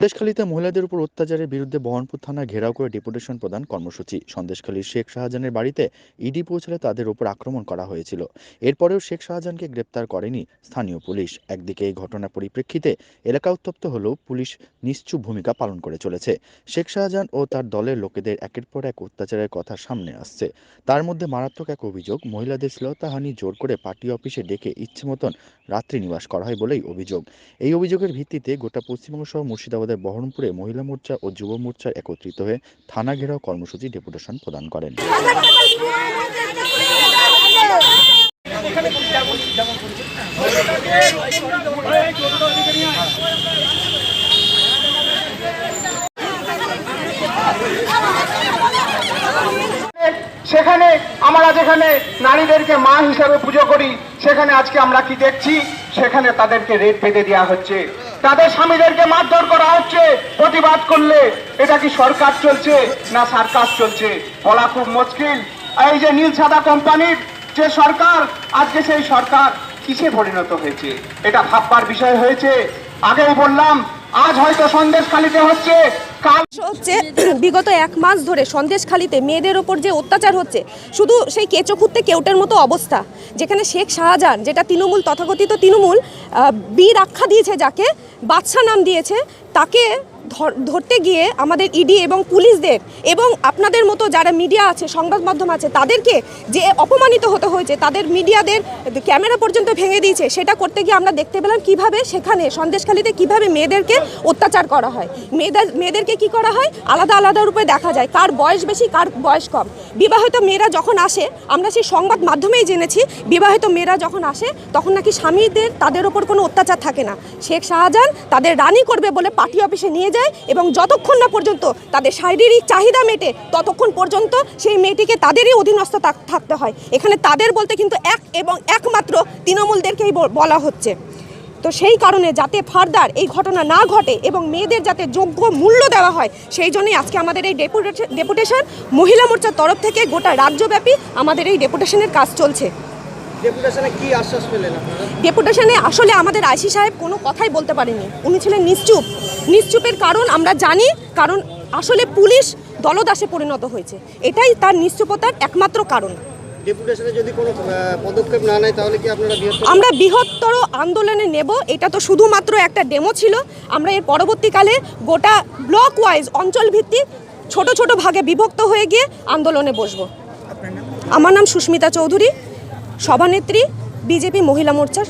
সন্দেশখালীতে মহিলাদের উপর অত্যাচারের বিরুদ্ধে বহনপুর থানা ঘেরাও করে ডেপুটেশন প্রদান কর্মসূচি। সন্দেশখালীর শেখ শাহজাহানের বাড়িতে ইডি পৌঁছলে তাদের উপর আক্রমণ করা হয়েছিল। এরপরেও শেখ শাহজাহানকে গ্রেপ্তার করেনি স্থানীয় পুলিশ। একদিকে এই ঘটনার পরিপ্রেক্ষিতে এলাকা উত্তপ্ত হলেও পুলিশ নিশ্চুপ ভূমিকা পালন করে চলেছে। শেখ শাহজাহান ও তার দলের লোকেদের একের পর এক অত্যাচারের কথা সামনে আসছে। তার মধ্যে মারাত্মক এক অভিযোগ, মহিলাদের শ্লীলতাহানি, জোর করে পার্টি অফিসে ডেকে ইচ্ছে মতন রাত্রি নিবাস করা হয় বলেই অভিযোগ। এই অভিযোগের ভিত্তিতে গোটা পশ্চিমবঙ্গ সহ মুর্শিদাবাদের বহরমপুরে মহিলা মোর্চা ও যুব মোর্চা একত্রিত হয়ে থানা ঘেরাও কর্মসূচি ডেপুটেশন প্রদান করেন। সেখানে আমরা যেখানে নারীদেরকে মা হিসাবে পুজো করি, সেখানে আজকে আমরা কি দেখছি? সেখানে তাদেরকে রেট পেতে দেওয়া হচ্ছে। তাদের স্বামীদেরকে মারধর করা হচ্ছে, প্রতিবাদ করলে। এটা কি সরকার চলছে না সার্কাস চলছে? বলা খুব মুশকিল। এই যে নীল সাদা কোম্পানির যে সরকার, আজকে সেই সরকার কিসে পরিণত হয়েছে? এটা ভাববার বিষয় হয়েছে। আগেই বললাম, আজ হয়তো সন্দেশ খালিতে হচ্ছে। হচ্ছে, বিগত এক মাস ধরে সন্দেশখালিতে মেয়েদের ওপর যে অত্যাচার হচ্ছে, শুধু সেই কেঁচো খুঁড়তে কেউটের মতো অবস্থা, যেখানে শেখ শাহজাহান, যেটা তৃণমূল, তথাকথিত তৃণমূল বীর আখ্যা দিয়েছে যাকে বাদশা নাম দিয়েছে, তাকে ধরতে গিয়ে আমাদের ইডি এবং পুলিশদের এবং আপনাদের মতো যারা মিডিয়া আছে, সংবাদ মাধ্যম আছে, তাদেরকে যে অপমানিত হতে হয়েছে, তাদের মিডিয়াদের ক্যামেরা পর্যন্ত ভেঙে দিয়েছে, সেটা করতে গিয়ে আমরা দেখতে পেলাম কীভাবে সেখানে সন্দেশখালিতে কীভাবে মেয়েদেরকে অত্যাচার করা হয়। মেয়েদের, মেয়েদেরকে কি করা হয়? আলাদা আলাদা রূপে দেখা যায়, কার বয়স বেশি, কার বয়স কম। বিবাহিত মেয়েরা যখন আসে, আমরা সেই সংবাদ মাধ্যমেই জেনেছি, বিবাহিত মেয়েরা যখন আসে, তখন নাকি স্বামীদের তাদের ওপর কোনো অত্যাচার থাকে না। শেখ শাহজাহান তাদের রানি করবে বলে পার্টি অফিসে নিয়ে যায় এবং যতক্ষণ না পর্যন্ত তাদের শারীরিক চাহিদা মেটে ততক্ষণ পর্যন্ত সেই মেয়েটিকে তাদেরই অধীনস্থ থাক- থাকতে হয়। এখানে তাদের বলতে কিন্তু এক এবং একমাত্র তৃণমূলদেরকেই বল- হচ্ছে। তো সেই কারণে যাতে ফার্দার এই ঘটনা না ঘটে এবং মেয়েদের যাতে যোগ্য মূল্য দেওয়া হয়, সেই জন্যই আজকে আমাদের এই ডেপুটেশন মহিলা মোর্চার তরফ থেকে গোটা রাজ্যব্যাপী আমাদের এই ডেপুটেশনের কাজ চলছে। ডেপুটেশনে কি আশ্বাস পেলেন আপনারা? ডেপুটেশনে আসলে আমাদের আইসি সাহেব কোনো কথাই বলতে পারেনি। উনি ছিলেন নিশ্চুপ। নিশ্চুপের কারণ আমরা জানি কারণ আসলে পুলিশ দলদাসে পরিণত হয়েছে। এটাই তার নিশ্চুপতার একমাত্র কারণ। যদি কোনো পদক্ষেপ না নেয় তাহলে কি আপনারা আমরা বৃহত্তর আন্দোলনে নেব। এটা তো শুধুমাত্র একটা ডেমো ছিল। আমরা এর পরবর্তীকালে গোটা ব্লক ওয়াইজ অঞ্চল ভিত্তিক ছোট ছোট ভাগে বিভক্ত হয়ে গিয়ে আন্দোলনে বসবো। আমার নাম সুস্মিতা চৌধুরী। সভানেত্রী বিজেপি মহিলা মোর্চার